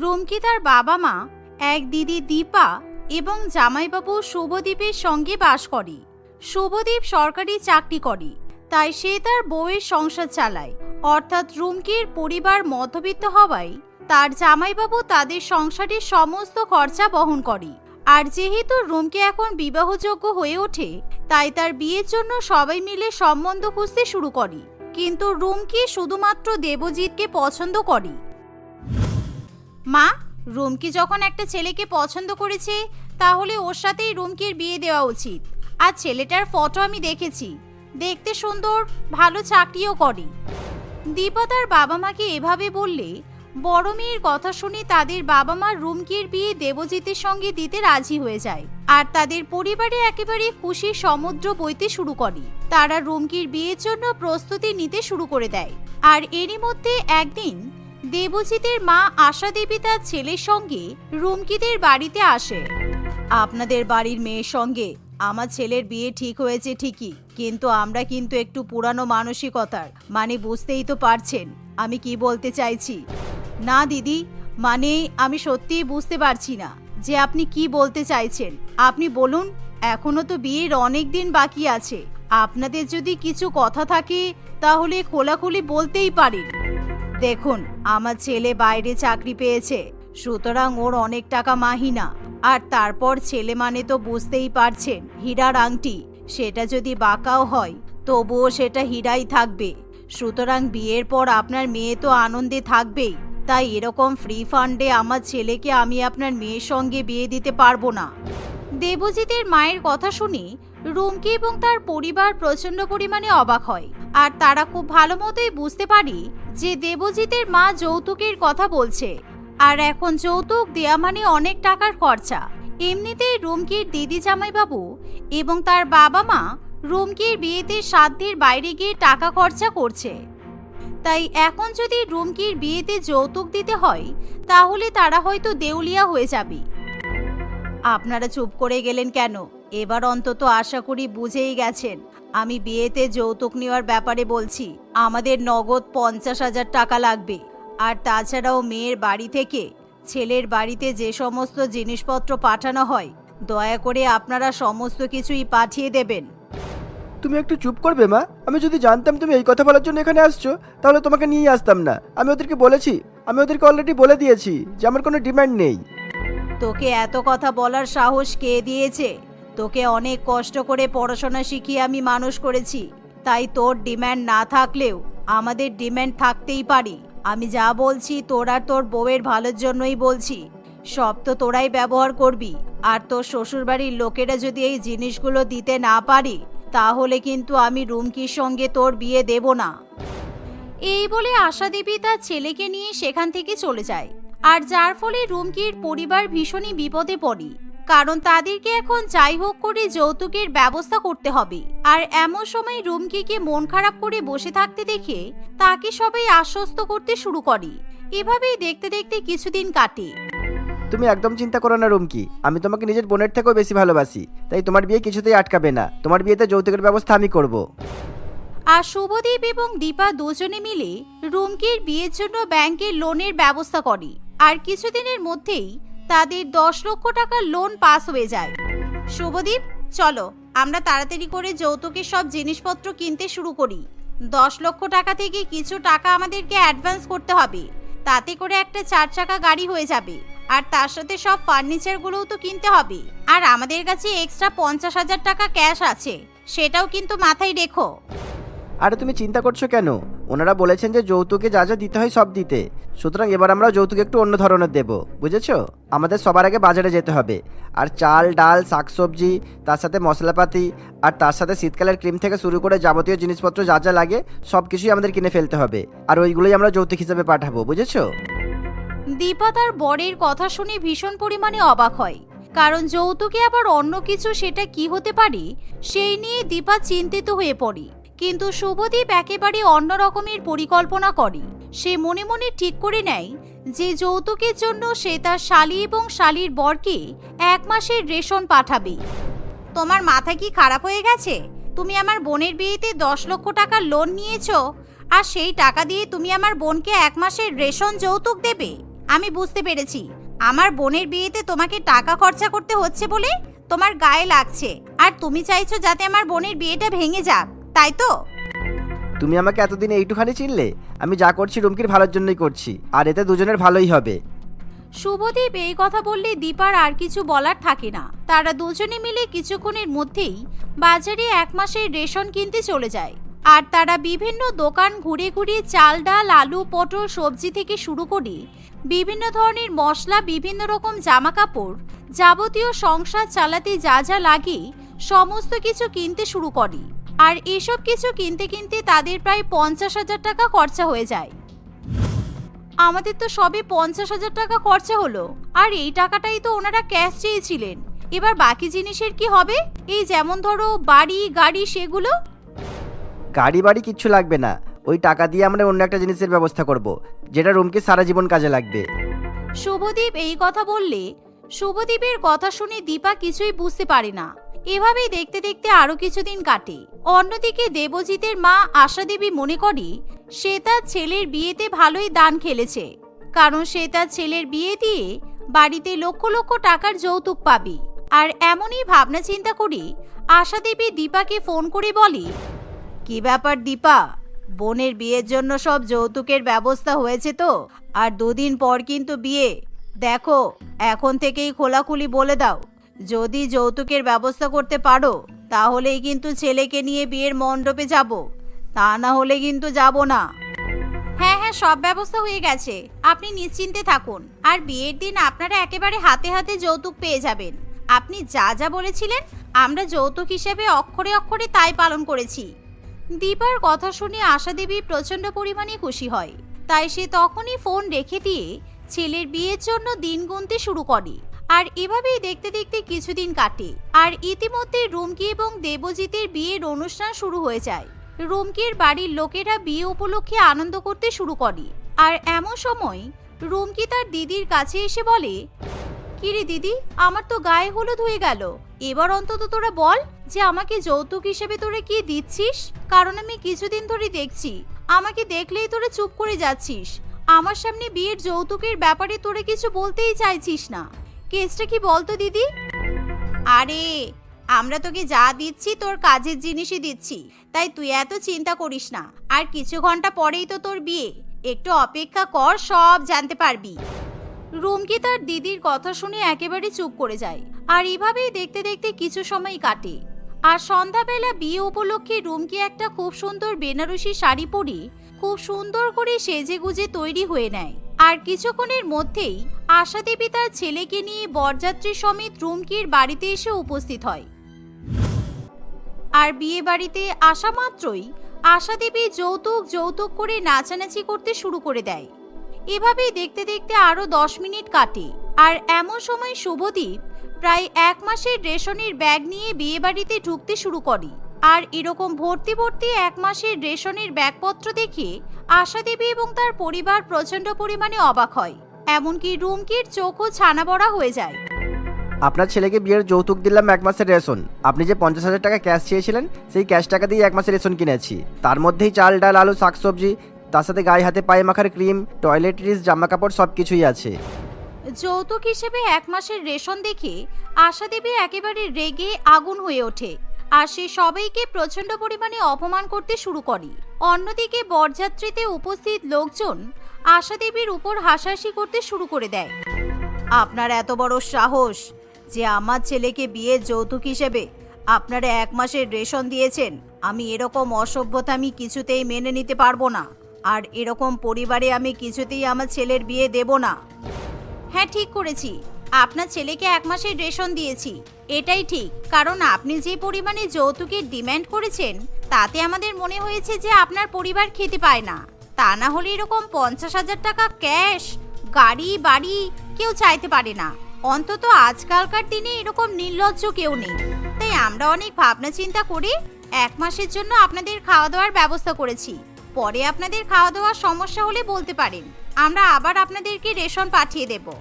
রুমকি তার বাবা মা, এক দিদি দীপা এবং জামাইবাবু শুভদীপের সঙ্গে বাস করে। শুভদীপ সরকারি চাকরি করে, তাই সে তার বউয়ের সংসার চালায়। অর্থাৎ রুমকির পরিবার মধ্যবিত্ত হওয়ায় তার জামাইবাবু তাদের সংসারের সমস্ত খরচা বহন করে। আর যেহেতু রুমকি এখন বিবাহযোগ্য হয়ে ওঠে, তাই তার বিয়ের জন্য সবাই মিলে সম্বন্ধ খুঁজতে শুরু করে। কিন্তু রুমকি শুধুমাত্র দেবজিৎকে পছন্দ করে। মা, রুমকি যখন একটা ছেলেকে পছন্দ করেছে, তাহলে ওর সাথেই রুমকির বিয়ে দেওয়া উচিত। আর ছেলেটার ফটো আমি দেখেছি। দেখতে সুন্দর, ভালো চাকরিও করে। দীপা তার বাবা মাকে এভাবে বললে, বড় মেয়ের কথা শুনে তাদের বাবা মা রুমকির বিয়ে দেবজিতের সঙ্গে দিতে রাজি হয়ে যায়। আর তাদের পরিবারে একেবারে খুশি সমুদ্র বইতে শুরু করে। তারা রুমকির বিয়ের জন্য প্রস্তুতি নিতে শুরু করে দেয়। আর এরই মধ্যে একদিন দেবজিতের মা আশা দেবী তার ছেলের সঙ্গে রুমকিদের বাড়িতে আসে। আপনাদের বাড়ির মেয়ের সঙ্গে আমার ছেলের বিয়ে ঠিক হয়েছে ঠিকই, কিন্তু আমরা কিন্তু একটু পুরানো মানসিকতার মানে বুঝতেই তো পারছেন, আমি কি বলতে চাইছি? না, দিদি মানে আমি সত্যিই বুঝতে পারছি না যে আপনি কি বলতে চাইছেন। আপনি বলুন, এখনও তো বিয়ের অনেক দিন বাকি আছে, আপনাদের যদি কিছু কথা থাকে, তাহলে খোলাখুলি বলতেই পারেন। দেখুন, আমার ছেলে বাইরে চাকরি পেয়েছে, সুতরাং ওর অনেক টাকা মাহিনা। আর তারপর ছেলে মানে তো বুঝতেই পারছেন, হীরার আংটি, সেটা যদি বাঁকাও হয়, তবুও সেটা হীরাই থাকবে। সুতরাং বিয়ের পর আপনার মেয়ে তো আনন্দে থাকবেই, তাই এরকম ফ্রি ফান্ডে আমার ছেলেকে আমি আপনার মেয়ের সঙ্গে বিয়ে দিতে পারব না। দেবজিতের মায়ের কথা শুনে রুমকি এবং তার পরিবার প্রচণ্ড পরিমাণে অবাক হয়। আর তারা খুব ভালো মতোই বুঝতে পারি যে দেবজিতের মা যৌতুকের কথা বলছে। আর এখন যৌতুক দেয়া মানে অনেক টাকার খরচা। এমনিতেই রুমকির দিদি জামাইবাবু এবং তার বাবা মা রুমকির বিয়েতে সাধ্যের বাইরে গিয়ে টাকা খরচা করছে। তাই এখন যদি রুমকির বিয়েতে যৌতুক দিতে হয়, তাহলে তারা হয়তো দেউলিয়া হয়ে যাবে। আপনারা চুপ করে গেলেন কেন? এবার অন্তত আশা করি বুঝেই গেছেন। আমি বিয়েতে যৌতুক নেওয়ার ব্যাপারে বলছি আমাদের নগদ পঞ্চাশ হাজার টাকা লাগবে। আর তাছাড়াও মেয়ের বাড়ি থেকে ছেলের বাড়িতে যে সমস্ত জিনিসপত্র পাঠানো হয় দয়া করে আপনারা সমস্ত কিছুই পাঠিয়ে দেবেন। তুমি একটু চুপ করবে মা। আমি যদি জানতাম তুমি এই কথা বলার জন্য এখানে আসছো তাহলে তোমাকে নিয়ে আসতাম না। আমি ওদেরকে বলেছি আমি ওদেরকে অলরেডি বলে দিয়েছি যে আমার কোনো ডিমান্ড নেই। তোকে এত কথা বলার সাহস কে দিয়েছে? তোকে অনেক কষ্ট করে পড়াশোনা শিখিয়ে আমি মানুষ করেছি। তাই তোর ডিম্যান্ড না থাকলেও আমাদের ডিম্যান্ড থাকতেই পারে। আমি যা বলছি তোর আর তোর বউয়ের ভালোর জন্যই বলছি। সব তো তোরাই ব্যবহার করবি। আর তোর শ্বশুরবাড়ির লোকেরা যদি এই জিনিসগুলো দিতে না পারে, তাহলে কিন্তু আমি রুমকির সঙ্গে তোর বিয়ে দেব না। এই বলে আশা দেবী তার ছেলেকে নিয়ে সেখান থেকে চলে যায়। আর যার ফলে রুমকির পরিবার ভীষণই বিপদে পড়ে। কারণ তাদেরকে এখন যাই হোক করে যৌতুকের ব্যবস্থা করতে হবে। আর এমন সময় রুমকিকে মন খারাপ করে বসে থাকতে দেখে তাকে সবাই আশ্বস্ত করতে শুরু করে। এভাবেই দেখতে দেখতে কিছুদিন কাটে। তুমি একদম চিন্তা করো না রুমকি আমি তোমাকে নিজের বোনের থেকেও বেশি ভালোবাসি তাই তোমার বিয়ে কিছুতেই আটকাবে না তোমার বিয়েতে যৌতুকের ব্যবস্থা আমি করব। আর শুভদীপ এবং দীপা দুজনে মিলে রুমকির বিয়ের জন্য ব্যাংকের লোনের ব্যবস্থা করে। আর কিছুদিনের মধ্যেই তাদের দশ লক্ষ টাকার লোন পাস হয়ে যায়। শুভদীপ, চলো, আমরা তাড়াতাড়ি করে যৌতুকের সব জিনিসপত্র কিনতে শুরু করি। দশ লক্ষ টাকা থেকে কিছু টাকা আমাদেরকে অ্যাডভান্স করতে হবে। তাতে করে একটা চার চাকা গাড়ি হয়ে যাবে। আর তার সাথে সব ফার্নিচারগুলোও তো কিনতে হবে। আর আমাদের কাছে এক্সট্রা পঞ্চাশ হাজার টাকা ক্যাশ আছে। সেটাও কিন্তু মাথায় রেখো। আরে তুমি চিন্তা করছ কেন? ওনারা বলেছেন যে যৌতুকে যা যা দিতে হয় সব দিতে। সুতরাং এবার আমরা যৌতুক একটু অন্য ধরনের দেব, বুঝেছ? আমাদের সবার আগে বাজারে যেতে হবে। আর চাল, ডাল, শাকসবজি, তার সাথে মশলাপাতি, আর তার সাথে শীতকালের ক্রিম থেকে শুরু করে যাবতীয় জিনিসপত্র যা যা লাগে সব কিছুই আমাদের কিনে ফেলতে হবে। আর ওইগুলোই আমরা যৌতুক হিসেবে পাঠাবো, বুঝেছ? দীপা তার বরের কথা শুনে ভীষণ পরিমাণে অবাক হয়। কারণ যৌতুকে আবার অন্য কিছু সেটা কি হতে পারে? সেই নিয়ে দীপা চিন্তিত হয়ে পড়ে। কিন্তু শুভদীপ একেবারে অন্য রকমের পরিকল্পনা করে। সে মনে মনে ঠিক করে নেয় যে যৌতুকের জন্য সে তার শালি এবং শালির বরকে এক মাসের রেশন পাঠাবে। তোমার মাথা কি খারাপ হয়ে গেছে? তুমি আমার বোনের বিয়েতে দশ লক্ষ টাকার লোন নিয়েছো আর সেই টাকা দিয়ে তুমি আমার বোনকে এক মাসের রেশন যৌতুক দেবে? আমি বুঝতে পেরেছি। আমার বোনের বিয়েতে তোমাকে টাকা খরচা করতে হচ্ছে বলে তোমার গায়ে লাগছে। আর তুমি চাইছো যাতে আমার বোনের বিয়েটা ভেঙে যাক। তাই তো? তুমি আমাকে এতদিন এইটুখানি চিনলে আমি যা করছি রুমকির ভালোর জন্যই করছি আর এতে দুজনের ভালোই হবে। শুভদীপ এই কথা বললে দীপার আর কিছু বলার থাকে না। তারা দুজনে মিলে কিছুক্ষণের মধ্যেই বাজারে এক মাসের রেশন কিনতে চলে যায়। আর তারা বিভিন্ন দোকান ঘুরে ঘুরে চাল ডাল আলু পটল সবজি থেকে শুরু করে বিভিন্ন ধরনের মশলা বিভিন্ন রকম জামা কাপড় যাবতীয় সংসার চালাতে যা যা লাগে সমস্ত কিছু কিনতে শুরু করে। আর এসব কিছু কিনতে কিনতে তাদের প্রায় পঞ্চাশ হাজার টাকা খরচা হয়ে যায়। আমাদের তো সবে পঞ্চাশ হাজার টাকা খরচা হলো। আর এই টাকাটাই তো ওনারা ক্যাশ চেয়েছিলেন। এবার বাকি জিনিসের কি হবে? এই যেমন ধরো বাড়ি গাড়ি সেগুলো? গাড়ি বাড়ি কিচ্ছু লাগবে না। ওই টাকা দিয়ে আমরা অন্য একটা জিনিসের ব্যবস্থা করব যেটা রুমকে সারা জীবন কাজে লাগবে। শুভদীপ এই কথা বললে শুভদীপের কথা শুনে দীপা কিছুই বুঝতে পারে না। এভাবেই দেখতে দেখতে আরও কিছুদিন কাটে। অন্যদিকে দেবজিতের মা আশা দেবী মনে করে, সে তার ছেলের বিয়েতে ভালোই দান খেলেছে। কারণ সে তার ছেলের বিয়ে দিয়ে বাড়িতে লক্ষ লক্ষ টাকার যৌতুক পাবে। আর এমনই ভাবনা চিন্তা করে আশা দেবী দীপাকে ফোন করে বলে, কি ব্যাপার দীপা? বোনের বিয়ের জন্য সব যৌতুকের ব্যবস্থা হয়েছে তো? আর দুদিন পর কিন্তু বিয়ে। দেখো, এখন থেকেই খোলাখুলি বলে দাও। যদি যৌতুকের ব্যবস্থা করতে পারো, তাহলেই কিন্তু ছেলেকে নিয়ে বিয়ের মণ্ডপে যাব। তা না হলে কিন্তু যাব না। হ্যাঁ হ্যাঁ সব ব্যবস্থা হয়ে গেছে। আপনি নিশ্চিন্তে থাকুন। আর বিয়ের দিন আপনারা একেবারে হাতে হাতে যৌতুক পেয়ে যাবেন। আপনি যা যা বলেছিলেন, আমরা যৌতুক হিসেবে অক্ষরে অক্ষরে তাই পালন করেছি। দীপার কথা শুনে আশা দেবী প্রচণ্ড পরিমাণে খুশি হয়। তাই সে তখনই ফোন রেখে দিয়ে ছেলের বিয়ের জন্য দিন গুনতে শুরু করে। আর এভাবেই দেখতে দেখতে কিছুদিন কাটে। আর ইতিমধ্যে রুমকি এবং দেবজিতের বিয়ের অনুষ্ঠান শুরু হয়ে যায়। রুমকির বাড়ির লোকেরা বিয়ে উপলক্ষে আনন্দ করতে শুরু করে। আর এমন সময় রুমকি তার দিদির কাছে এসে বলে, কিরে দিদি, আমার তো গায়ে হলুদ হয়ে গেল। এবার অন্তত তোরা বল যে আমাকে যৌতুক হিসেবে তোরা কি দিচ্ছিস? কারণ আমি কিছুদিন ধরে দেখছি। আমাকে দেখলেই তোরা চুপ করে যাচ্ছিস। আমার সামনে বিয়ের যৌতুকের ব্যাপারে তোরে কিছু বলতেই চাইছিস না। কেসটা কি বলতো দিদি? আরে, আমরা তোকে যা দিচ্ছি তোর কাজের জিনিসই দিচ্ছি। তাই তুই এত চিন্তা করিস না। আর কিছু ঘণ্টা পরেই তো তোর বিয়ে। একটু অপেক্ষা কর, সব জানতে পারবি। রুমকি তার দিদির কথা শুনে একেবারে চুপ করে যায়। আর এভাবেই দেখতে দেখতে কিছু সময় কাটে। আর সন্ধ্যাবেলা বিয়ে উপলক্ষে রুমকি একটা খুব সুন্দর বেনারসি শাড়ি পরে খুব সুন্দর করে সেজে গুজে তৈরি হয়ে নেয়। আর কিছুক্ষণের মধ্যেই আশা দেবী তার ছেলেকে নিয়ে বরযাত্রী সমেত রুমকির বাড়িতে এসে উপস্থিত হয়। আর বিয়ে বাড়িতে আসা মাত্রই আশা দেবী যৌতুক যৌতুক করে নাচানাচি করতে শুরু করে দেয়। এভাবেই দেখতে দেখতে আরও দশ মিনিট কাটে। আর এমন সময় শুভদীপ প্রায় এক মাসের রেশনের ব্যাগ নিয়ে বিয়ে বাড়িতে ঢুকতে শুরু করে। আর এরকম ভর্তি ভর্তি এক মাসের রেশনের ব্যাগপত্র দেখে আশা দেবী এবং তার পরিবার প্রচণ্ড পরিমাণে অবাক হয়। এমনকি রুমকির চোখও ছানা বড়া হয়ে যায়। আপনার ছেলেকে বিয়ের যৌতুক দিলাম এক মাসের রেশন। আপনি যে পঞ্চাশ হাজার টাকা ক্যাশ চেয়েছিলেন সেই ক্যাশ টাকা দিয়ে এক মাসের রেশন কিনেছি। তার মধ্যেই চাল ডাল আলু শাকসবজি তার সাথে গায়ে হাতে পায়ে মাখার ক্রিম টয়লেট্রিজ জামা কাপড় সব কিছুই আছে। যৌতুক হিসেবে এক মাসের রেশন দেখে আশা দেবী একেবারে রেগে আগুন হয়ে ওঠে। আর সে সবাইকে প্রচণ্ড পরিমাণে অপমান করতে শুরু করে। অন্যদিকে বরযাত্রীতে উপস্থিত লোকজন আশা দেবীর উপর হাসাহাসি করতে শুরু করে দেয়। আপনার এত বড় সাহস যে আমার ছেলেকে বিয়ের যৌতুক হিসেবে আপনারা এক মাসের রেশন দিয়েছেন, আমি এরকম অসভ্যতা আমি কিছুতেই মেনে নিতে পারব না। আর এরকম পরিবারে আমি কিছুতেই আমার ছেলের বিয়ে দেব না। হ্যাঁ ঠিক করেছি। আপনার ছেলেকে এক মাসের রেশন দিয়েছি। এটাই ঠিক। কারণ আপনি যে পরিমাণে যৌতুকের ডিম্যান্ড করেছেন, তাতে আমাদের মনে হয়েছে যে আপনার পরিবার খেতে পায় না। তা না হলে এরকম পঞ্চাশ হাজার টাকা ক্যাশ, গাড়ি, বাড়ি কেউ চাইতে পারে না। অন্তত আজকালকার দিনে এরকম নির্লজ্জ কেউ নেই। তাই আমরা অনেক ভাবনা চিন্তা করে এক মাসের জন্য আপনাদের খাওয়া দাওয়ার ব্যবস্থা করেছি। পরে আপনাদের খাওয়া দাওয়ার সমস্যা হলে বলতে পারেন। আমরা আবার আপনাদেরকে রেশন পাঠিয়ে দেব।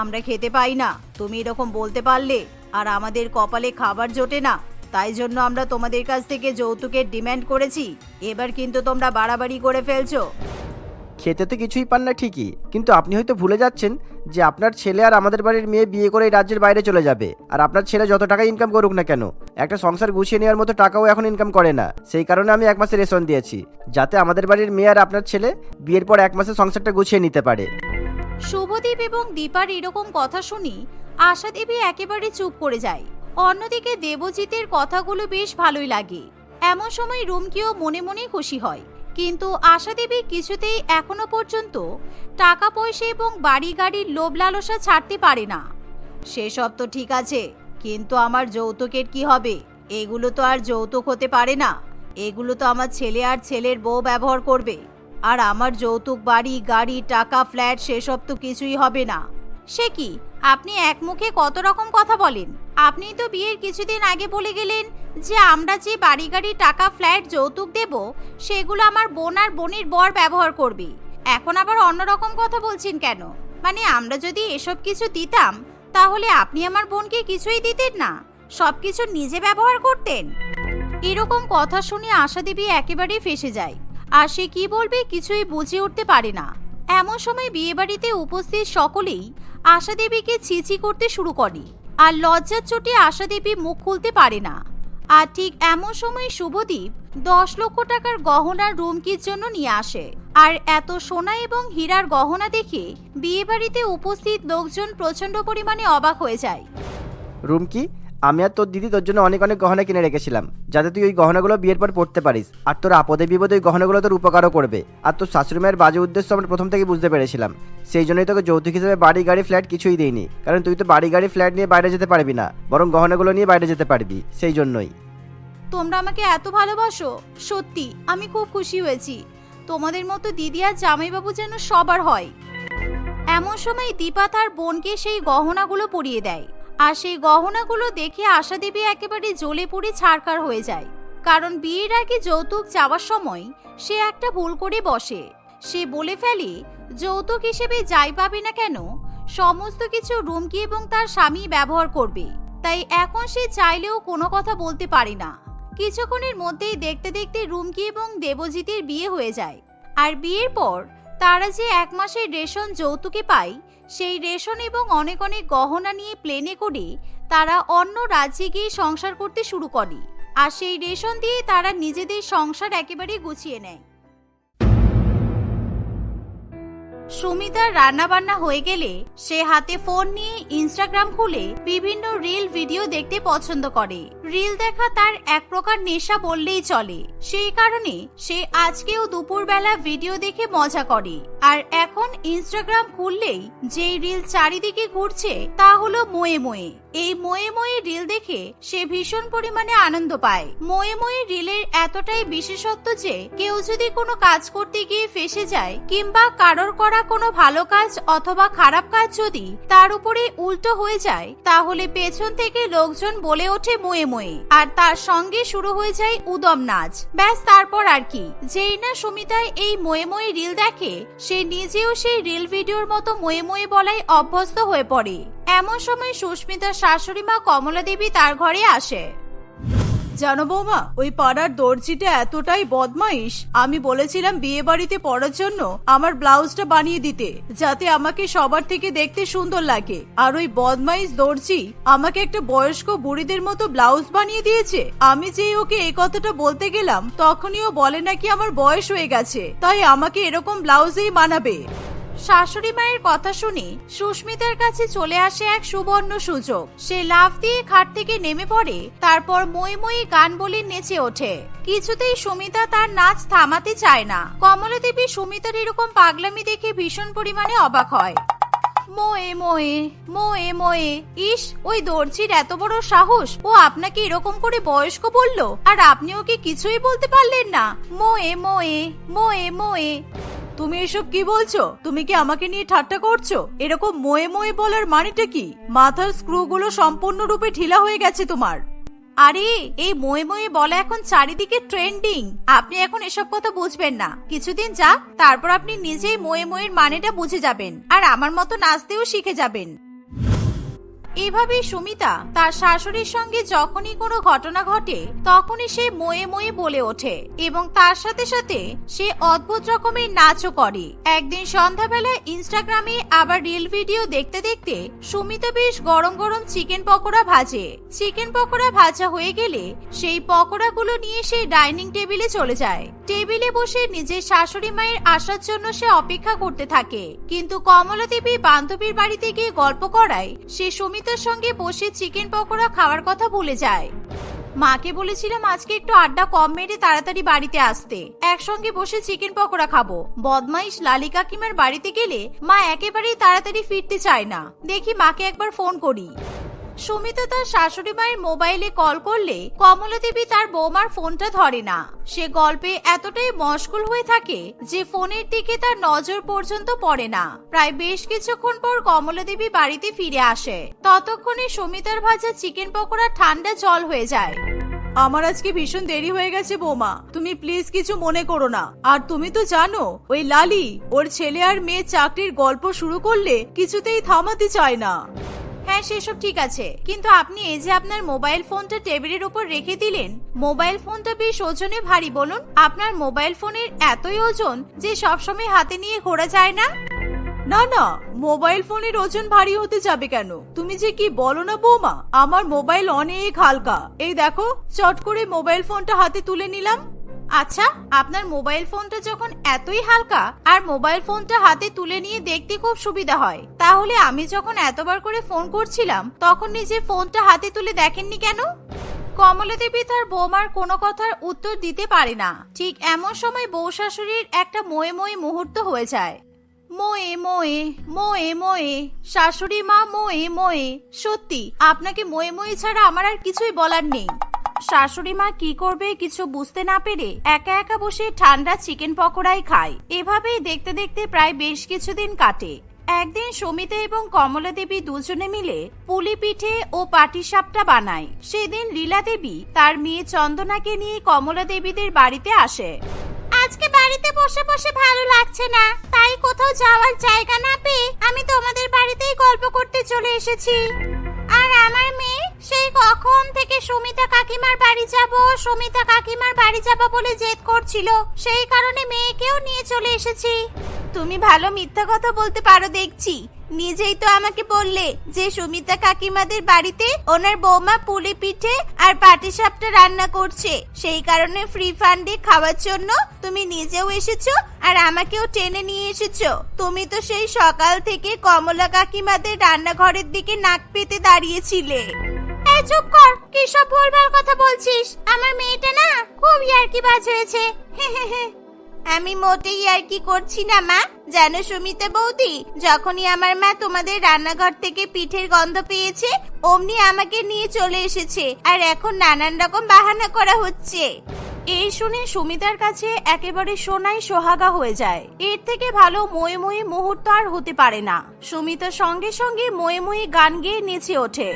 আমরা খেতে পাই না। তুমি এরকম বলতে পারলে, আর আমাদের কপালে খাবার জোটে না। তাই জন্য আমরা তোমাদের কাছ থেকে যৌতুকের ডিম্যান্ড করেছি। এবার কিন্তু তোমরা বাড়াবাড়ি করে ফেলছো। খেতে তো কিছুই পান না ঠিকই, কিন্তু আপনি হয়তো ভুলে যাচ্ছেন যে আপনার ছেলে আর আমাদের বাড়ির মেয়ে বিয়ে করে এই রাজ্যের বাইরে চলে যাবে। আর আপনার ছেলে যত টাকা ইনকাম করুক না কেন, একটা সংসার গুছিয়ে নেওয়ার মতো টাকাও এখন ইনকাম করে না। সেই কারণে আমি এক মাসের রেশন দিয়েছি, যাতে আমাদের বাড়ির মেয়ে আর আপনার ছেলে বিয়ের পর এক মাসে সংসারটা গুছিয়ে নিতে পারে। শুভদীপ এবং দীপার এরকম কথা শুনি আশা দেবী একেবারে চুপ করে যায়। অন্যদিকে দেবজিতের কথাগুলো বেশ ভালোই লাগে। এমন সময় রুমকিও মনে মনে খুশি হয়। কিন্তু আশা দেবী কিছুতেই এখনও পর্যন্ত টাকা পয়সা এবং বাড়ি গাড়ির লোভ লালসা ছাড়তে পারে না। সেসব তো ঠিক আছে, কিন্তু আমার যৌতুকের কি হবে? এগুলো তো আর যৌতুক হতে পারে না। এগুলো তো আমার ছেলে আর ছেলের বউ ব্যবহার করবে। আর আমার যৌতুক, বাড়ি, গাড়ি, টাকা, ফ্ল্যাট, সেসব তো কিছুই হবে না। সে কি? আপনি এক মুখে কত রকম কথা বলেন? আপনি তো বিয়ের কিছুদিন আগে বলে গেলেন যে আমরা যে বাড়ি, গাড়ি, টাকা, ফ্ল্যাট, যৌতুক দেব, সেগুলো আমার বোন আর বোনের বর ব্যবহার করবে। এখন আবার অন্যরকম কথা বলছেন কেন? মানে আমরা যদি এসব কিছু দিতাম, তাহলে আপনি আমার বোনকে কিছুই দিতেন না। সব কিছু নিজে ব্যবহার করতেন? এরকম কথা শুনে আশা দেবী একেবারেই ফেসে যায়। আর সে কি বলবে কিছুই বুঝে উঠতে পারে না। এমন সময় বিয়েবাড়িতে উপস্থিত সকলেই আশা দেবীকে ছিছি করতে শুরু করে আর লজ্জার চোটে আশা দেবী মুখ খুলতে পারে না। আর ঠিক এমন সময় শুভদীপ দশ লক্ষ টাকার গহনা রুমকির জন্য নিয়ে আসে আর এত সোনা এবং হীরার গহনা দেখে বিয়েবাড়িতে উপস্থিত লোকজন প্রচণ্ড পরিমাণে অবাক হয়ে যায়। রুমকি আমি আর তোর দিদি তোর জন্য অনেক অনেক গহনা কিনে রেখেছিলাম, যাতে তুই ওই গহনাগুলো বিয়ের পর পড়তে পারিস। আর তোর আপদে বিপদে ওই গহনাগুলো তোর উপকারও করবে। আর তোর শাশুড়ি মায়ের বাজে উদ্দেশ্য আমরা প্রথম থেকে বুঝতে পেরেছিলাম। সেই জন্যই তোকে যৌতুক হিসেবে বাড়ি, গাড়ি, ফ্ল্যাট কিছুই দিইনি। কারণ তুই তো বাড়ি, গাড়ি, ফ্ল্যাট নিয়ে বাইরে যেতে পারবি না, বরং গহনাগুলো নিয়ে বাইরে যেতে পারবি, সেই জন্যই। তোমরা আমাকে এত ভালোবাসো? সত্যি, আমি খুব খুশি হয়েছি। তোমাদের মতো দিদি আর জামাইবাবু যেন সবার হয়। এমন সময় দীপা তার বোনকে সেই গহনাগুলো পরিয়ে দেয়। আর সেই গহনাগুলো দেখে আশা দেবী একেবারে জ্বলে পুড়ে ছাড়কার হয়ে যায়। কারণ বিয়ের আগে যৌতুক চাওয়ার সময় সে একটা ভুল করে বসে। সে বলে ফেলে, যৌতুক হিসেবে যাই পাবে না কেন, সমস্ত কিছু রুমকি এবং তার স্বামী ব্যবহার করবে। তাই এখন সে চাইলেও কোনো কথা বলতে পারে না। কিছুক্ষণের মধ্যেই দেখতে দেখতে রুমকি এবং দেবজিতের বিয়ে হয়ে যায়। আর বিয়ের পর তারা যে এক মাসের রেশন যৌতুকে পায় সেই রেশন এবং অনেক অনেক গহনা নিয়ে প্লেনে করে তারা অন্য রাজ্যে গিয়ে সংসার করতে শুরু করে। আর সেই রেশন দিয়ে তারা নিজেদের সংসার একেবারে গুছিয়ে নেয়। সুমিতার রান্নাবান্না হয়ে গেলে সে হাতে ফোন নিয়ে ইনস্টাগ্রাম খুলে বিভিন্ন রিল ভিডিও দেখতে পছন্দ করে। রিল দেখা তার এক প্রকার নেশা বললেই চলে। সেই কারণে সে আজকেও দুপুরবেলা ভিডিও দেখে মজা করে। আর এখন ইনস্টাগ্রাম খুললেই যেই রিল চারিদিকে ঘুরছে তা হলো মোয়ে মোয়ে। এই মোয়ে মোয়ে রিল দেখে সে ভীষণ পরিমাণে আনন্দ পায়। মোয়ে মোয়ে রিলের এতটাই বিশেষত্ব যে কেউ যদি কোনো কাজ করতে গিয়ে ফেসে যায় কিংবা কারোর করা কোনো ভালো কাজ অথবা খারাপ কাজ যদি তার উপরে উল্টো হয়ে যায়, তাহলে পেছন থেকে লোকজন বলে ওঠে মোয়ে মোয়ে। আর তার সঙ্গে শুরু হয়ে যায় উদম নাচ। ব্যাস, তারপর আর কি। যেই না সুমিতায় এই মোয়ে মোয়ে রিল দেখে, সে নিজেও সেই রিল ভিডিওর মতো মোয়ে মোয়ে বলাই অভ্যস্ত হয়ে পড়ে। এমন সময় সুস্মিতার শাশুড়ি মা কমলা দেবী তার ঘরে আসে। জানো বৌমা, ওই পাড়ার দর্জিটা এতটাই বদমাইশ। আমি বলেছিলাম বিয়ে বাড়িতে পড়ার জন্য আমার ব্লাউজটা বানিয়ে দিতে, যাতে আমাকে সবার থেকে দেখতে সুন্দর লাগে। আর ওই বদমাইশ দর্জি আমাকে একটা বয়স্ক বুড়িদের মতো ব্লাউজ বানিয়ে দিয়েছে। আমি যেই ওকে এই কথাটা বলতে গেলাম, তখনই ও বলে নাকি আমার বয়স হয়ে গেছে, তাই আমাকে এরকম ব্লাউজেই মানাবে। শাশুড়ি মায়ের কথা শুনে সুস্মিতার কাছে চলে আসে এক সুবর্ণ সুযোগ। সে লাফ দিয়ে খাট থেকে নেমে পড়ে, তারপর মই মই গান বলে নেচে ওঠে। কিছুতেই সুমিতা তার নাচ থামাতে চায় না। কমলা দেবী সুমিতার এরকম পাগলামি দেখে ভীষণ পরিমাণে অবাক হয়। মোয়ে মোয়ে মোয়ে মোয়ে, ইস, ওই দর্জির এত বড় সাহস, ও আপনাকে এরকম করে বয়স্ক বলল? আর আপনি ওকে কিছুই বলতে পারলেন না। মোয়ে মোয়ে মোয়ে মোয়ে। তুমি এসব কি বলছো? তুমি কি আমাকে নিয়ে ঠাট্টা করছ? এরকম মোয়ে মোয়ে বলার মানেটা কি? মাথার স্ক্রুগুলো সম্পূর্ণরূপে ঢিলা হয়ে গেছে তোমার। আরে, এই ময়ে ময়ে বলা এখন চারিদিকে ট্রেন্ডিং। আপনি এখন এসব কথা বুঝবেন না। কিছুদিন যাক, তারপর আপনি নিজেই ময়ে ময়ের মানেটা বুঝে যাবেন। আর আমার মতো নাচতেও শিখে যাবেন। এভাবেই সুমিতা তার শাশুড়ির সঙ্গে যখনই কোনো ঘটনা ঘটে, তখনই সে ময়ে ময়ে বলে ওঠে এবং তার সাথে সাথে সে অদ্ভুত রকমের নাচও করে। একদিন সন্ধ্যাবেলা ইনস্টাগ্রামে আবার রিল ভিডিও দেখতে দেখতে সুমিতা বেশ গরম গরম চিকেন পকোড়া ভাজে। চিকেন পকোড়া ভাজা হয়ে গেলে সেই পকোড়াগুলো নিয়ে সে ডাইনিং টেবিলে চলে যায়। টেবিলে বসে নিজের শাশুড়ি মায়ের আসার জন্য সে অপেক্ষা করতে থাকে। কিন্তু কমলা দেবী বান্ধবীর বাড়িতে গিয়ে গল্প করায়, সে সুমিতার সঙ্গে বসে চিকেন পকোড়া খাওয়ার কথা ভুলে যায়। মাকে বলেছিলাম আজকে একটু আড্ডা কম মেরে তাড়াতাড়ি বাড়িতে আসতে। একসঙ্গে বসে চিকেন পকোড়া খাব। বদমাইশ লালি কাকিমার বাড়িতে গেলে মা একেবারেই তাড়াতাড়ি ফিরতে চায় না। দেখি মাকে একবার ফোন করি। সুমিতা তার শাশুড়ি মায়ের মোবাইলে কল করলে কমলা দেবী তার বৌমার ফোনটা ধরে না। সে গল্পে এতটাই মশগুল হয়ে থাকে যে ফোনের দিকে তার নজর পর্যন্ত পড়ে না। প্রায় বেশ কিছুক্ষণ পর কমলা দেবী বাড়িতে ফিরে আসে। ততক্ষণে সুমিতার ভাজা চিকেন পকোড়া ঠান্ডা জল হয়ে যায়। আমার আজকে ভীষণ দেরি হয়ে গেছে বৌমা। তুমি প্লিজ কিছু মনে করো না। আর তুমি তো জানো, ওই লালি, ওর ছেলে আর মেয়ে চাকরির গল্প শুরু করলে কিছুতেই থামাতে চায় না। হ্যাঁ সেসব ঠিক আছে। কিন্তু আপনি এই যে আপনার মোবাইল ফোনটা টেবিলের উপর রেখে দিলেন, মোবাইল ফোনটা বেশ ওজনে ভারী বলুন। আপনার মোবাইল ফোনের এতই ওজন যে সবসময় হাতে নিয়ে ঘোরা যায় না? না না, মোবাইল ফোনের ওজন ভারী হতে যাবে কেন? তুমি যে কি বলো না বৌমা, আমার মোবাইল অনেক হালকা। এই দেখো, চট করে মোবাইল ফোনটা হাতে তুলে নিলাম। আচ্ছা আপনার মোবাইল ফোনটা যখন এতই হালকা আর মোবাইল ফোনটা হাতে তুলে নিয়ে দেখতে খুব সুবিধা হয়, তাহলে আমি যখন এতবার করে ফোন করছিলাম, তখন নিজের ফোনটা হাতে তুলে দেখেননি কেন? কমলা দেবী তার বৌমার কোনো কথার উত্তর দিতে পারে না। ঠিক এমন সময় বউ শাশুড়ির একটা মোয়ে মোয়ে মুহূর্ত হয়ে যায়। মোয়ে মোয়ে মোয়ে মোয়ে, শাশুড়ি মা, মোয়ে মোয়ে, সত্যি, আপনাকে মোয়ে মোয়ে ছাড়া আমার আর কিছুই বলার নেই। শাশুড়ি মা কি করবে কিছু বুঝতে না পেরে একা একা বসে ঠান্ডা চিকেন পকোড়াই খায়। এভাবেই দেখতে দেখতে প্রায় বেশ কিছুদিন কাটে। একদিন সমিতা এবং কমলা দেবী দুজনে মিলে পুলি পিঠে ও পাটিসাপটা বানায়। সেদিন লীলা দেবী তার মেয়ে চন্দনাকে নিয়ে কমলা দেবীদের বাড়িতে আসে। আজকে বাড়িতে বসে বসে ভালো লাগছে না। তাই কোথাও যাওয়ার জায়গা না পেয়ে আমি তোমাদের বাড়িতেই গল্প করতে চলে এসেছি। আর আমার মেয়ে, সেই কখন থেকে সুমিতা কাকিমার বাড়ি যাব, সুমিতা কাকিমার বাড়ি যাব বলে জেদ করছিল। সেই কারণে মেয়েকেও নিয়ে চলে এসেছি। তুমি ভালো মিথ্যা কথা বলতে পারো, দেখছি। নিজেই তো আমাকে বললে যে সুমিতা কাকিমাদের বাড়িতে ওনার বৌমা পুলি পিঠে আর পাটিসাপটা রান্না করছে। সেই কারণে ফ্রি ফান্ডে খাওয়ার জন্য তুমি নিজেও এসেছ আর আমাকেও টেনে নিয়ে এসেছ। তুমি তো সেই সকাল থেকে কমলা কাকিমাদের রান্নাঘরের দিকে নাক পেতে দাঁড়িয়েছিলে। চুপ কর, কি সব ভুলভাল কথা বলছিস? আমার মেয়েটা না খুব ইয়ার্কি বাজ হয়েছে। আমি মোটেই আর কি করছি না, মা? জানো সুমিতা বৌদি, যখনই আমার মা তোমাদের রান্নাঘর থেকে পিঠের গন্ধ পেয়েছে, অমনি আমাকে নিয়ে চলে এসেছে, আর এখন নানান রকম বাহানা করা হচ্ছে। এই শুনে সুমিতার কাছে একেবারে সোনাই সোহাগা হয়ে যায়। এর থেকে ভালো ময়ে ময়ে মুহূর্ত আর হতে পারে না। সুমিতা সঙ্গে সঙ্গে ময়ে ময়ে গান গেয়ে নেচে ওঠে।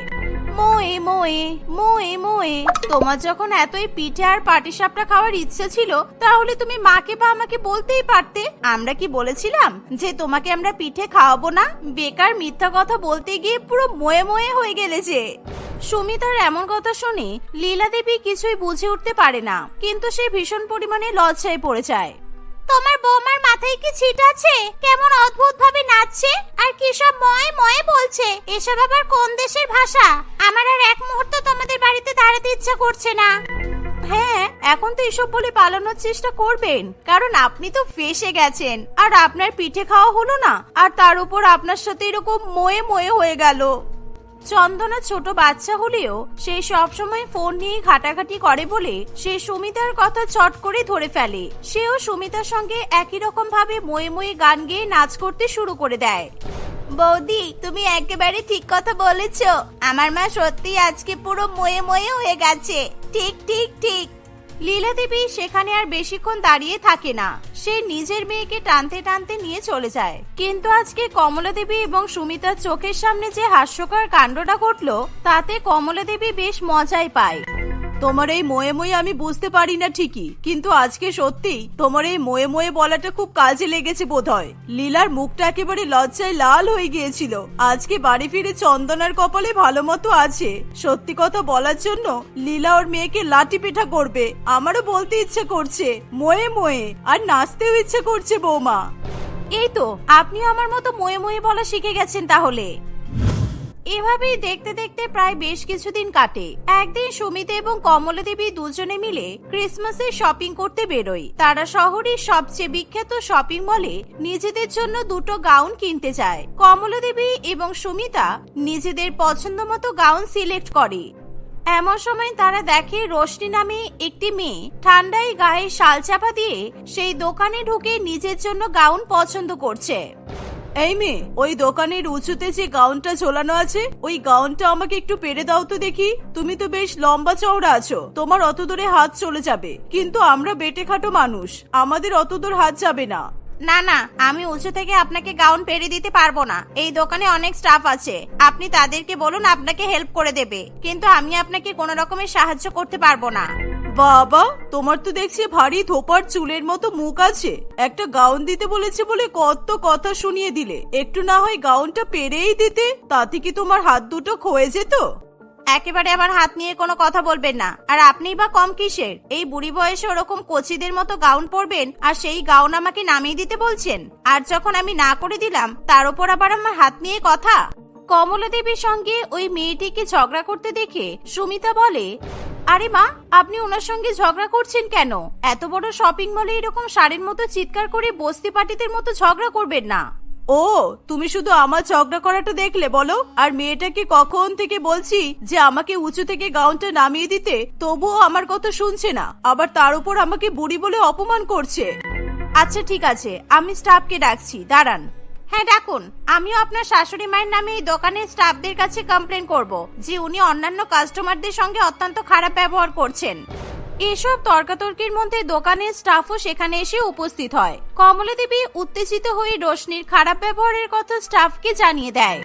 মোয়ে মোয়ে মোয়ে মোয়ে তোমার যখন এতই পিঠে আর পাটিসাপটা খাওয়ার ইচ্ছে ছিল, তাহলে তুমি মাকে বা আমাকে বলতেই পারতে। আমরা কি বলেছিলাম যে তোমাকে আমরা পিঠে খাওয়াবো না? বেকার মিথ্যা কথা বলতে গিয়ে পুরো মোয়ে মোয়ে হয়ে গেলে যে। সুমিতার এমন কথা শুনে লীলা দেবী কিছুই বুঝে উঠতে পারে না, কিন্তু সে ভীষণ পরিমাণে লজ্জায় পড়ে যায়। তোমার বৌমার মাথায় কি ছিট আছে? কেমন অদ্ভুত ভাবে নাচছে? আর কি সব ময়ে ময়ে বলছে? এসব আবার কোন দেশের ভাষা? আমার আর এক মুহূর্ত তোমাদের বাড়িতে দাঁড়াতে ইচ্ছা করছে না। হ্যাঁ এখন তো এসব বলে পালানোর চেষ্টা করবেন। কারণ আপনি তো ফেসে গেছেন। আর আপনার পিঠে খাওয়া হলো না। আর তার উপর আপনার সাথে এরকম ময়ে ময়ে হয়ে গেল। চন্দনা ছোট বাচ্চা হলেও সে সবসময় ফোন নিয়ে ঘাটাঘাটি করে বলে সে সুমিতার কথা চট করে ধরে ফেলে। সেও সুমিতার সঙ্গে একই রকম ভাবে ময়ে ময়ে গান গেয়ে নাচ করতে শুরু করে দেয়। বৌদি, তুমি একেবারে ঠিক কথা বলেছ। আমার মা সত্যি আজকে পুরো ময়ে ময়ে হয়ে গেছে। ঠিক ঠিক ঠিক। লীলা দেবী সেখানে আর বেশিক্ষণ দাঁড়িয়ে থাকে না। সে নিজের মেয়েকে টানতে টানতে নিয়ে চলে যায়। কিন্তু আজকে কমলা দেবী এবং সুমিতার চোখের সামনে যে হাস্যকর কাণ্ডটা ঘটলো, তাতে কমলা দেবী বেশ মজাই পায়। তোমার এই মোয়ে মোয়ে আমি বুঝতে পারি না ঠিকই। কিন্তু আজকে সত্যি তোমার এই মোয়ে মোয়ে বলাটা খুব কাজে লেগেছে বোধহয়। লীলার মুখটা একেবারে লজ্জায় লাল হয়ে গিয়েছিল। আজকে বাড়ি ফিরে চন্দনার কপালে ভালো মতো আছে। সত্যি কথা বলার জন্য লীলা ওর মেয়েকে লাঠি পিঠা করবে। আমারও বলতে ইচ্ছে করছে, মোয়ে মোয়ে, আর নাচতেও ইচ্ছে করছে বৌমা। এই তো, আপনিও আমার মতো ময়ে ময়ে বলা শিখে গেছেন তাহলে। এভাবেই দেখতে দেখতে প্রায় বেশ কিছুদিন কাটে। একদিন সুমিতা এবং কমলা দেবী দুজনে মিলে ক্রিসমাসের শপিং করতে বেরোয়। তারা শহরের সবচেয়ে বিখ্যাত শপিং মলে নিজেদের জন্য দুটো গাউন কিনতে যায়। কমলা দেবী এবং সুমিতা নিজেদের পছন্দ মতো গাউন সিলেক্ট করে। এমন সময় তারা দেখে রোশনি নামে একটি মেয়ে ঠান্ডায় গায়ে শাল চাপা দিয়ে সেই দোকানে ঢুকে নিজের জন্য গাউন পছন্দ করছে। এই ওই দোকানের উঁচুতে যে গাউনটা ঝোলানো আছে, ওই গাউনটা আমাকে একটু পেরে দাও তো দেখি। তুমি তো বেশ লম্বা চওড়া আছো, তোমার অত দূরে হাত চলে যাবে। কিন্তু আমরা বেটে খাটো মানুষ, আমাদের অত দূর হাত যাবে না। না না, আমি উঁচু থেকে আপনাকে গাউন পেরে দিতে পারব না। এই দোকানে অনেক স্টাফ আছে। আপনি তাদেরকে বলুন, আপনাকে হেল্প করে দেবে। কিন্তু আমি আপনাকে কোনো রকমের সাহায্য করতে পারব না। বাবা, তোমার তো দেখছি ভারী ধোপার চুলের মতো মুখ আছে। একটা গাউন দিতে বলেছে বলে কত কথা শুনিয়ে দিলে। একটু না হয় গাউনটা পেরেই দিতে, তাতে কি তোমার হাত দুটো ক্ষয়ে যেত? একেবারে আমার হাত নিয়ে কোনো কথা বলবেন না। আর আপনিই বা কম কিসের? এই বুড়ি বয়সে ওরকম কোচিদের মতো গাউন পরবেন আর সেই গাউন আমাকে নামিয়ে দিতে বলছেন? আর যখন আমি না করে দিলাম, তার উপর আবার আমার হাত নিয়ে কথা? কমলা দেবীর সঙ্গে ওই মেয়েটিকে ঝগড়া করতে দেখে সুমিতা বলে, আরে মা, আপনি ওনার সঙ্গে ঝগড়া করছেন কেন? এত বড় শপিং মলে এরকম শাড়ির মতো চিৎকার করে বস্তি পার্টিদের মতো ঝগড়া করবেন না। ও, তুমি শুধু আমার ঝগড়া করাটা দেখলে, বলো? আর মেয়েটাকে কখন থেকে বলছি যে আমাকে উঁচু থেকে গাউনটা নামিয়ে দিতে, তবুও আমার কথা শুনছে না। আবার তার উপর আমাকে বুড়ি বলে অপমান করছে। আচ্ছা ঠিক আছে। আমি স্টাফকে ডাকছি। দাঁড়ান। হ্যাঁ ডাকুন। আমিও আপনার শাশুড়ি মায়ের নামে এই দোকানের স্টাফদের কাছে কমপ্লেন করব, যে উনি অন্যান্য কাস্টমারদের সঙ্গে অত্যন্ত খারাপ ব্যবহার করছেন। এসব তর্কাতর্কির মধ্যে দোকানের স্টাফও সেখানে এসে উপস্থিত হয়। কমলা দেবী উত্তেজিত হয়ে রোশনির খারাপ ব্যবহারের কথা স্টাফকে জানিয়ে দেয়।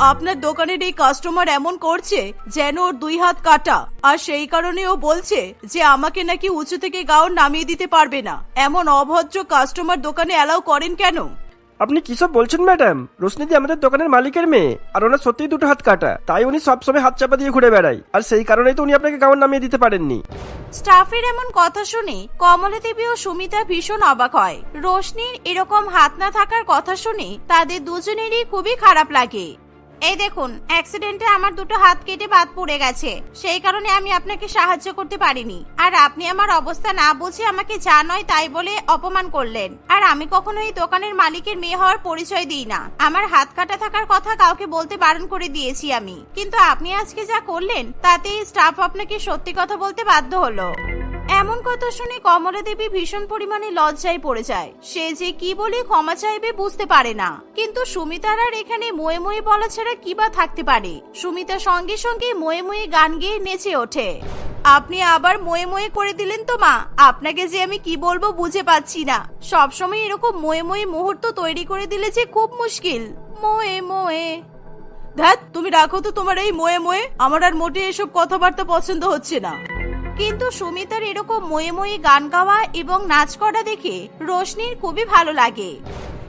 আপনার দোকানের এই কাস্টমার এমন করছে যেন ওর দুই হাত কাটা। আর সেই কারণে ও বলছে যে আমাকে নাকি উঁচু থেকে গাউন নামিয়ে দিতে পারবে না। এমন অভদ্র কাস্টমার দোকানে অ্যালাউ করেন কেন? আপনি কি সব বলছেন, ম্যাডাম? রোশনিদি আমাদের দোকানের মালিকের মেয়ে, আর ওনার সত্যিই দুটো হাত কাটা। তাই উনি সবসময় হাত চাপা দিয়ে ঘুরে বেড়ায়। আর সেই কারণেই তো উনি আপনাকে গাউন নামিয়ে দিতে পারেননি। স্টাফের এমন কথা শুনে কমলা দেবী ও সুমিতা ভীষণ অবাক হয়। রোশনির এরকম হাত না থাকার কথা শুনে তাদের দুজনেরই খুবই খারাপ লাগে। এই দেখুন অ্যাক্সিডেন্টে আমার দুটো হাত কেটে বাদ পড়ে গেছে। সেই কারণে আমি আপনাকে সাহায্য করতে পারিনি। আর আপনি আমার অবস্থা না বুঝে আমাকে যা নয় তাই বলে অপমান করলেন। আর আমি কখনো এই দোকানের মালিকের মেয়ে হওয়ার পরিচয় দিই না। আমার হাত কাটা থাকার কথা কাউকে বলতে বারণ করে দিয়েছি আমি। কিন্তু আপনি আজকে যা করলেন তাতে স্টাফ আপনাকে সত্যি কথা বলতে বাধ্য হলো। এমন কথা শুনে কমলা দেবী ভীষণ পরিমাণে লজ্জায় পড়ে যায়। সে যে কি বলে ক্ষমা চাইবে বুঝতে পারে না। কিন্তু সুমিতার আর এখানে ময়ে ময়ে বলা ছাড়া কি বা থাকতে পারে? সুমিতা সঙ্গে সঙ্গে ময়ে ময়ে গান গেয়ে নেচে ওঠে। আপনি আবার ময়ে ময়ে করে দিলেন তো মা। আপনাকে যে আমি কি বলব বুঝে পাচ্ছি না। সবসময় এরকম ময়ে ময়ে মুহূর্ত তৈরি করে দিলে যে খুব মুশকিল। ময়ে ময়ে। ধ্যাত তুমি রাখো তো তোমার এই ময়ে ময়ে। আমার আর মোটে এসব কথাবার্তা পছন্দ হচ্ছে না। কিন্তু সুমিতার এরকম ময়ে ময়ে গান গাওয়া এবং নাচ করা দেখে রোশনির খুবই ভালো লাগে।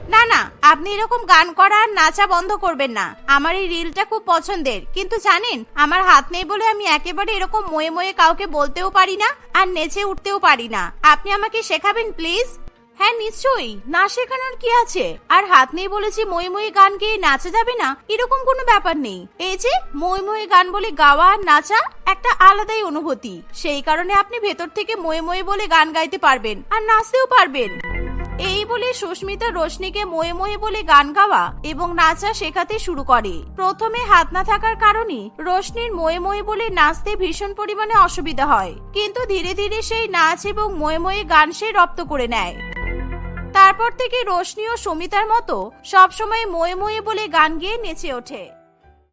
না না, আপনি এরকম গান করা আর নাচা বন্ধ করবেন না। আমার এই রিলটা খুব পছন্দের। কিন্তু জানেন, আমার হাত নেই বলে আমি একেবারে এরকম ময়ে ময়ে কাউকে বলতেও পারি না আর নেচে উঠতেও পারি না। আপনি আমাকে শেখাবেন, প্লিজ? হ্যাঁ নিশ্চয়ই। না শেখানোর কি আছে? আর হাত নেই বলেছি মই মই গান গেয়ে নাচা যাবে না, এরকম কোনো ব্যাপার নেই। এই যে, মই মই গান বলে গাওয়া আর নাচা একটা আলাদাই অনুভূতি। সেই কারণে আপনি ভেতর থেকে মই মই বলে গান গাইতে পারবেন, আর নাচতেও পারবেন। এই বলে সুস্মিতা রোশনিকে ময়ে ময়ে বলে গান গাওয়া এবং নাচা শেখাতে শুরু করে। প্রথমে হাত না থাকার কারণে রোশনির ময়ে ময়ে বলে নাচতে ভীষণ পরিমাণে অসুবিধা হয়। কিন্তু ধীরে ধীরে সেই নাচ এবং ময়ে ময়ে গান সে রপ্ত করে নেয়। তারপর থেকে রোশনি ও সমিতার মতো সবসময় ময়ে ময়ে বলে গান গেয়ে নেচে ওঠে।